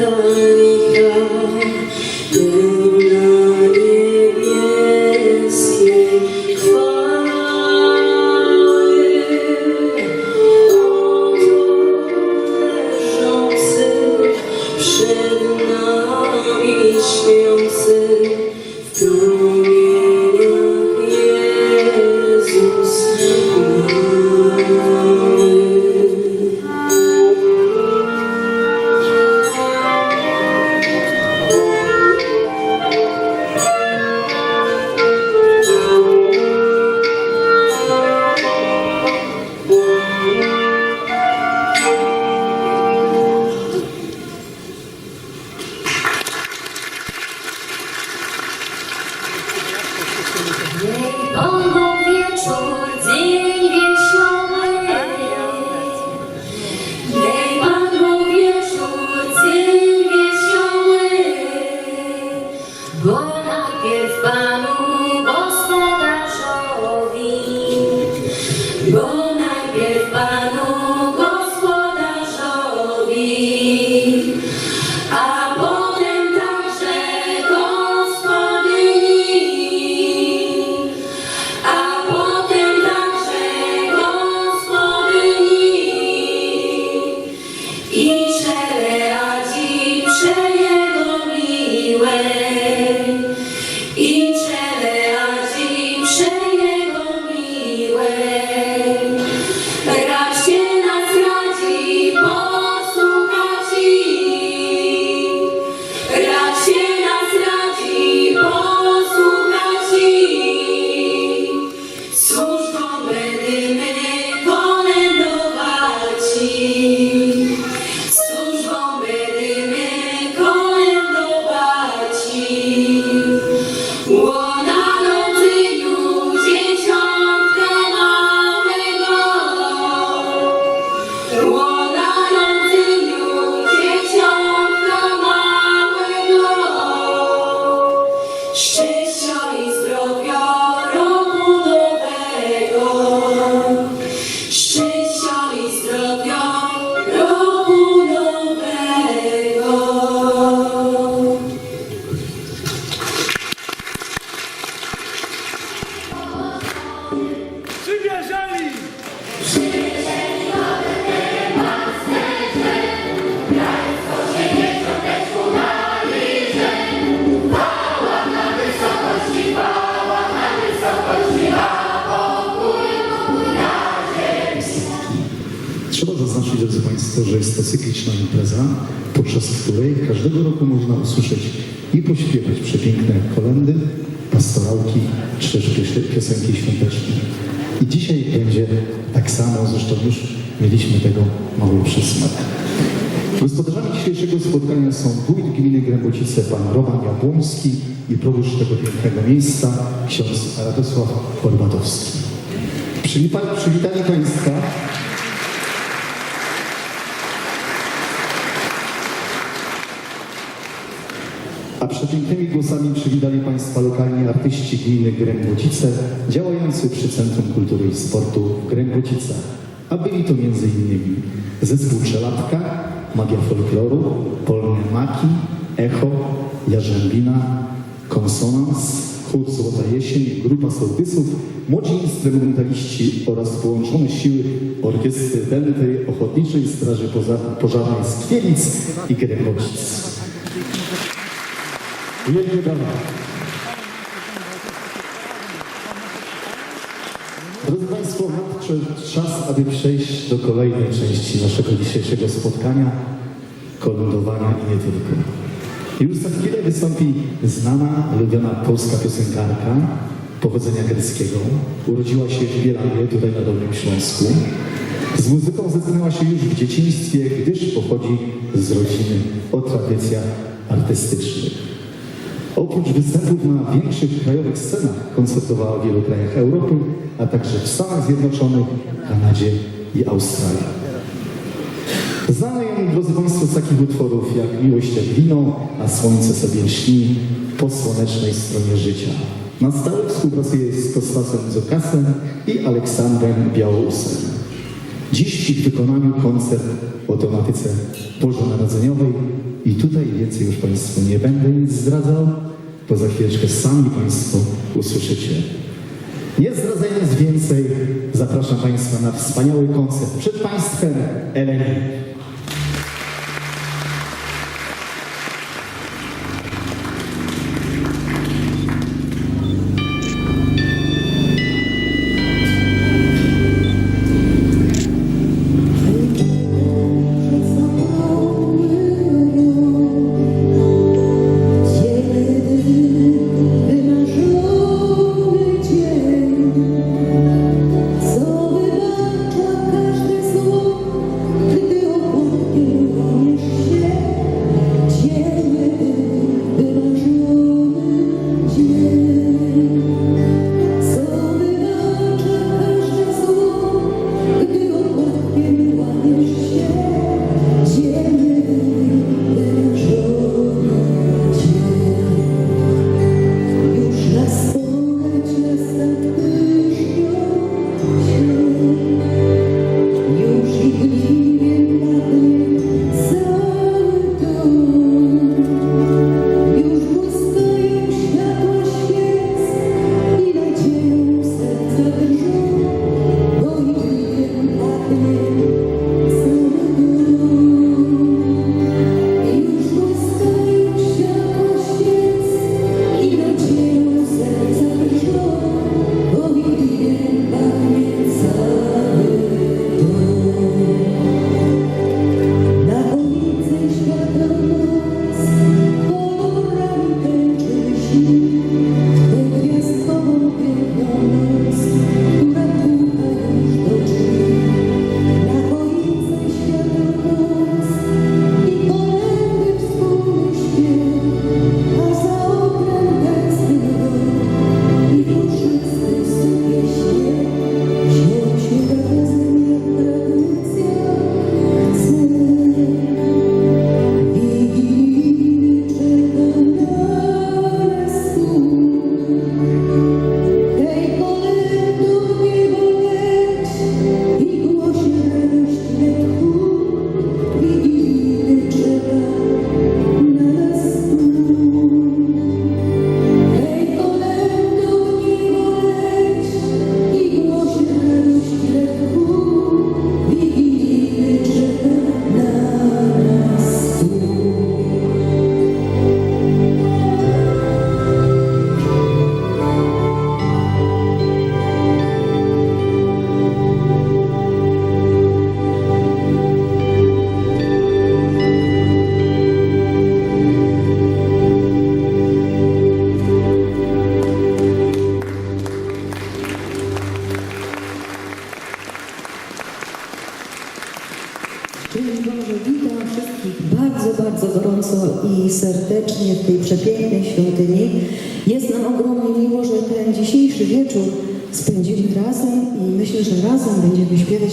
don't go. Drodzy Państwo, że jest to cykliczna impreza, podczas której każdego roku można usłyszeć i pośpiewać przepiękne kolendy, pastorałki, czy też piosenki świąteczne. I dzisiaj będzie tak samo, zresztą już mieliśmy tego mały przysmak. Gospodarzami dzisiejszego spotkania są wójt gminy Grębocice, pan Roman Jabłoński i proboszcz tego pięknego miejsca, ksiądz Radosław Chorwatowski. Przywita- Przywitanie Państwa przepięknymi głosami przywitali Państwa lokalni artyści gminy Grębocice, działający przy Centrum Kultury i Sportu w Grębocicach. A byli to m.in. zespół Czelatka, Magia Folkloru, Polne Maki, Echo, Jarzębina, Konsonans, Chór Złota Jesień, Grupa Sołtysów, młodzi instrumentaliści oraz połączone siły Orkiestry Dętej Ochotniczej Straży Pożarnej z Kwielic i Grębocic. Wielkie brawa. Drodzy Państwo, czas, aby przejść do kolejnej części naszego dzisiejszego spotkania, kolędowania i nie tylko. Już za chwilę wystąpi znana, lubiana polska piosenkarka pochodzenia greckiego. Urodziła się w Bielawie, tutaj na Dolnym Śląsku. Z muzyką zetknęła się już w dzieciństwie, gdyż pochodzi z rodziny o tradycjach artystycznych. Oprócz występów na większych krajowych scenach koncertowała w wielu krajach Europy, a także w Stanach Zjednoczonych, Kanadzie i Australii. Znane ją, drodzy Państwo, z takich utworów jak Miłość jak wino, a słońce sobie lśni po słonecznej stronie życia. Na stałe współpracuje z Kostasem Zokasem i Aleksandrem Białousem. Dziś w ich wykonaniu koncert o tematyce bożonarodzeniowej i tutaj więcej już Państwu nie będę nic zdradzał, bo za chwileczkę sami Państwo usłyszycie. Nie zdradzając więcej, zapraszam Państwa na wspaniały koncert. Przed Państwem Eleni.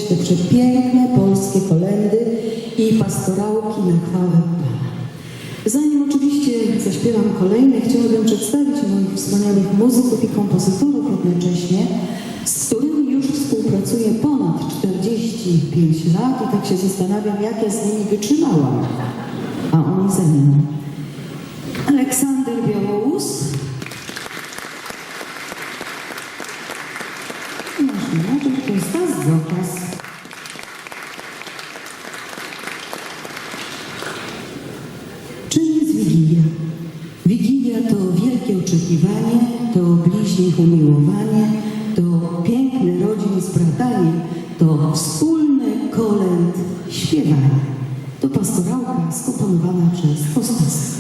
Te przepiękne polskie kolendy i pastorałki na chwałę Pana. Zanim oczywiście zaśpiewam kolejne, chciałabym przedstawić moich wspaniałych muzyków i kompozytorów jednocześnie, z którymi już współpracuję ponad 45 lat i tak się zastanawiam, jak ja z nimi wytrzymałam, a oni ze mną. Aleksander Białołus. Nasz menadżer to jest Stas Zokas. To bliźnich umiłowanie, to piękny rodzin zbratanie, to wspólny kolęd śpiewanie. To pastorałka skomponowana przez Ostasa.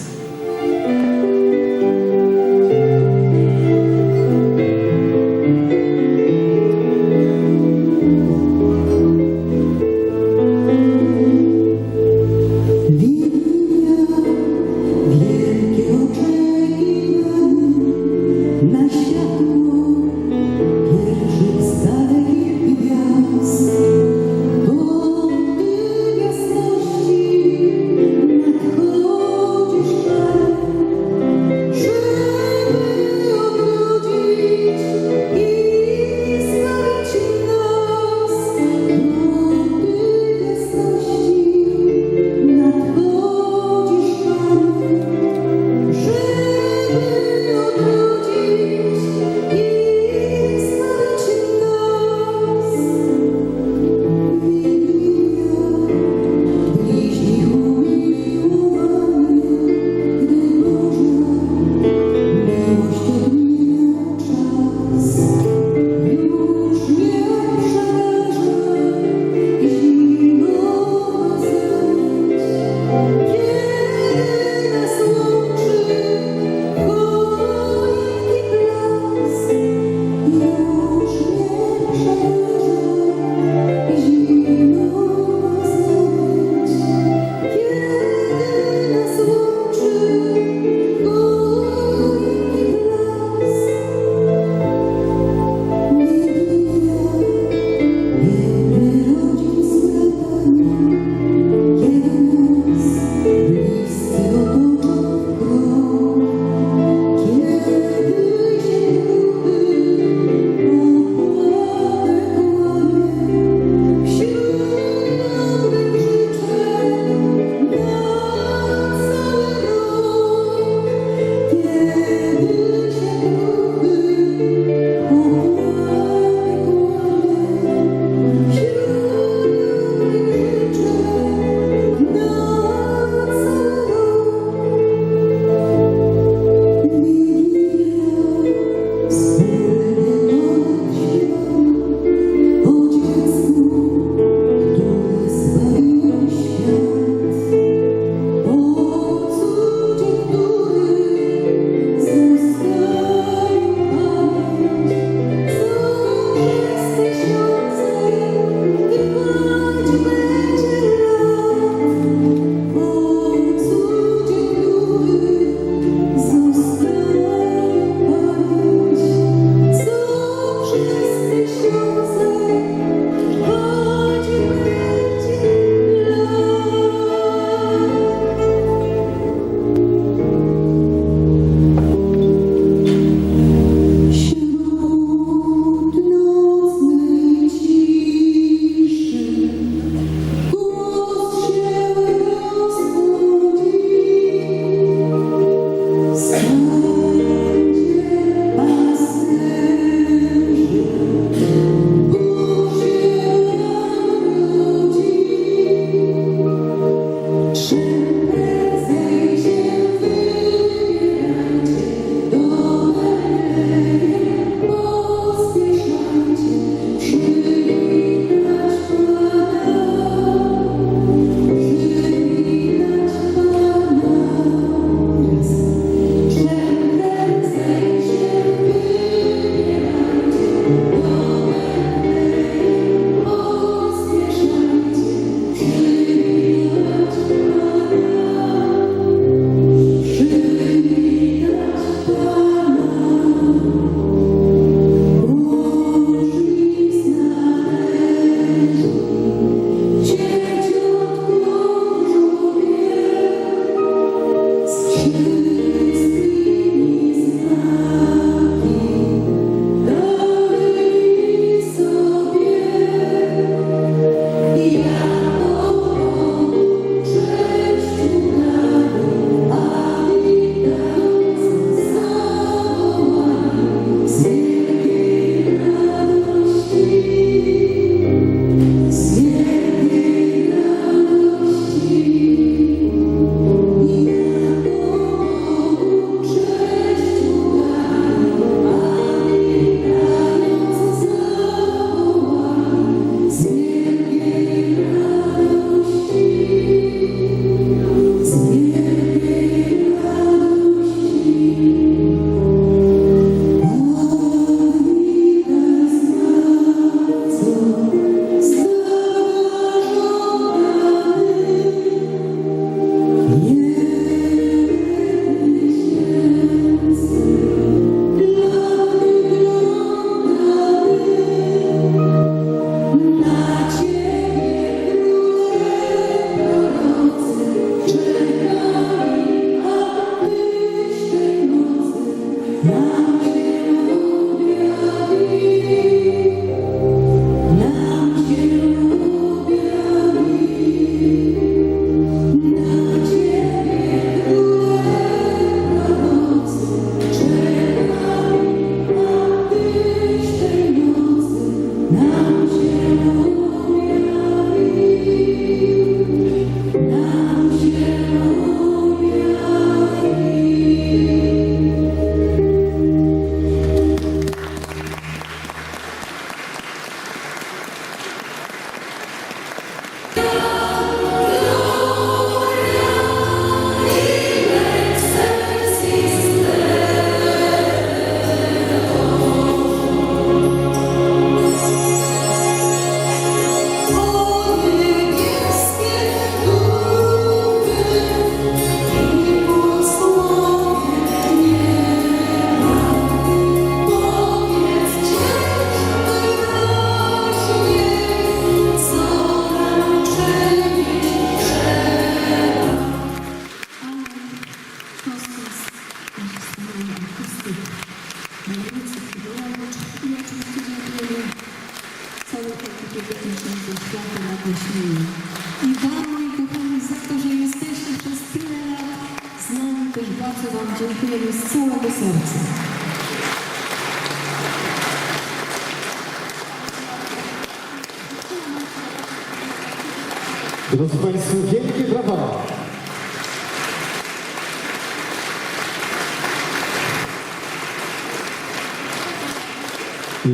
Drodzy Państwo, wielkie brawa!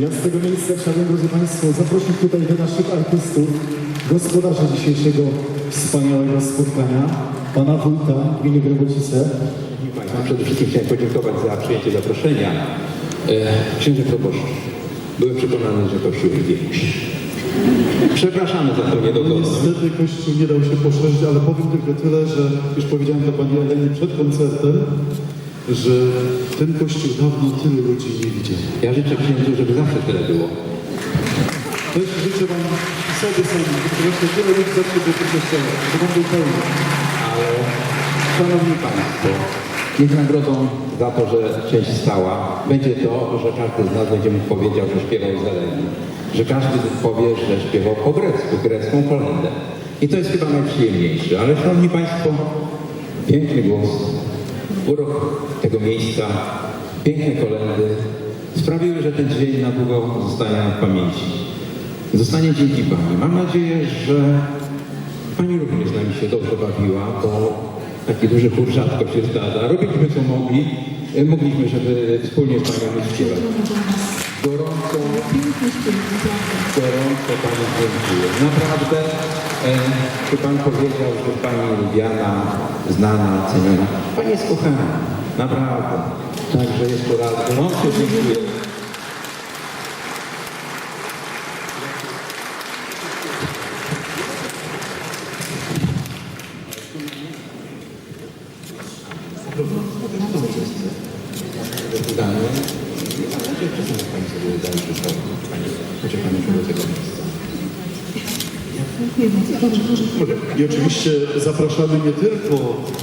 Ja z tego miejsca chciałbym, drodzy Państwo, zaprosić tutaj do naszych artystów, gospodarza dzisiejszego wspaniałego spotkania, pana wójta gminy Grobocice. Państwo, przede wszystkim chciałem podziękować za przyjęcie zaproszenia. E, księże proboszcz, byłem przekonany, że Kościół jest większy. Przepraszamy za tą No niedogodność. niestety Kościół nie dał się poszerzyć, ale powiem tylko tyle, że już powiedziałem to Pani Elenie przed koncertem, że ten Kościół dawno tylu ludzi nie widział. Ja życzę księdzu, żeby zawsze tyle było. Też życzę Wam i sobie żeby właśnie tyle ludzi zawsze było tym kościele, żeby on był pełny. Ale Szanowni Państwo, niech nagrodą za to, że część stała, będzie to, że każdy z nas będzie mógł powiedział, że śpiewał z Eleni. Że każdy powie, że śpiewał po grecku, grecką kolendę. I to jest chyba najprzyjemniejsze. Ale Szanowni Państwo, piękny głos, urok tego miejsca, piękne kolendy sprawiły, że ten dzień na długo zostanie w pamięci. Zostanie dzięki Pani. Mam nadzieję, że Pani również z nami się dobrze bawiła, bo taki duży chór rzadko się zdarza. Robiliśmy co mogli, mogliśmy, żeby wspólnie z Panią śpiewać. Gorąco, gorąco Pani dziękuję. Naprawdę, e, czy Pan powiedział, że Pani lubiana, znana, ceniona. Pani jest kochana, naprawdę. Także jeszcze raz gorąco dziękuję. Dane. Czasem Pani sobie daje przykład. Chociaż Pani było tego miejsca. Dziękuję bardzo. Dobrze, dobrze. I oczywiście zapraszamy nie tylko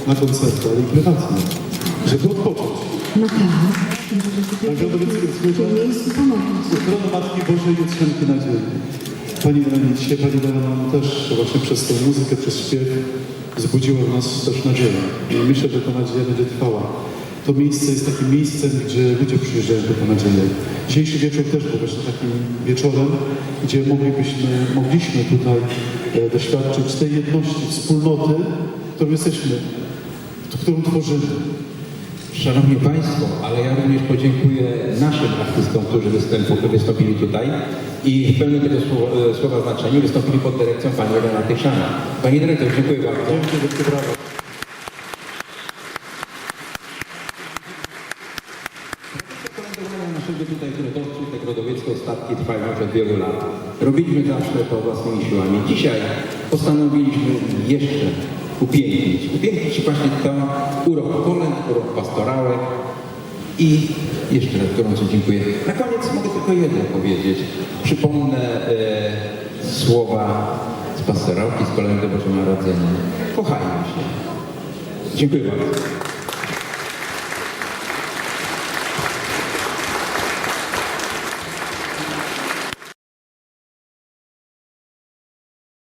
na koncerty, ale i prywatnie, żeby odpocząć. Naprawdę. Także do więc W tym miejscu pomogli. Ochrona Matki Bożej i Utrzenki Nadziei. Pani Elenie, dzisiaj Pani Elena nam też właśnie przez tę muzykę, przez śpiew wzbudziła w nas też nadzieję. I myślę, że ta nadzieja będzie trwała. To miejsce jest takim miejscem, gdzie ludzie przyjeżdżają po tę nadzieję. Dzisiejszy wieczór też był właśnie takim wieczorem, gdzie moglibyśmy, mogliśmy tutaj e, doświadczyć tej jedności, wspólnoty, którą jesteśmy, którą tworzymy. Szanowni Państwo, ale ja również podziękuję naszym artystom, którzy występu, wystąpili tutaj i w pełnym tego słowa, e, słowa znaczeniu wystąpili pod dyrekcją Pani Renaty Szana. Pani Dyrektor, dziękuję bardzo. Dziękuję, brawo. Kolędowania naszego tutaj Grodowcu, te grodowieckie ostatki trwają już od wielu lat. Robiliśmy zawsze to własnymi siłami. Dzisiaj postanowiliśmy jeszcze upięknić. Upięknić właśnie ten urok kolęd, urok pastorałek i jeszcze raz gorąco dziękuję. Na koniec mogę tylko jedno powiedzieć. Przypomnę e, słowa z pastorałki, z kolendy Boże Narodzenia. Kochajmy się. Dziękuję bardzo.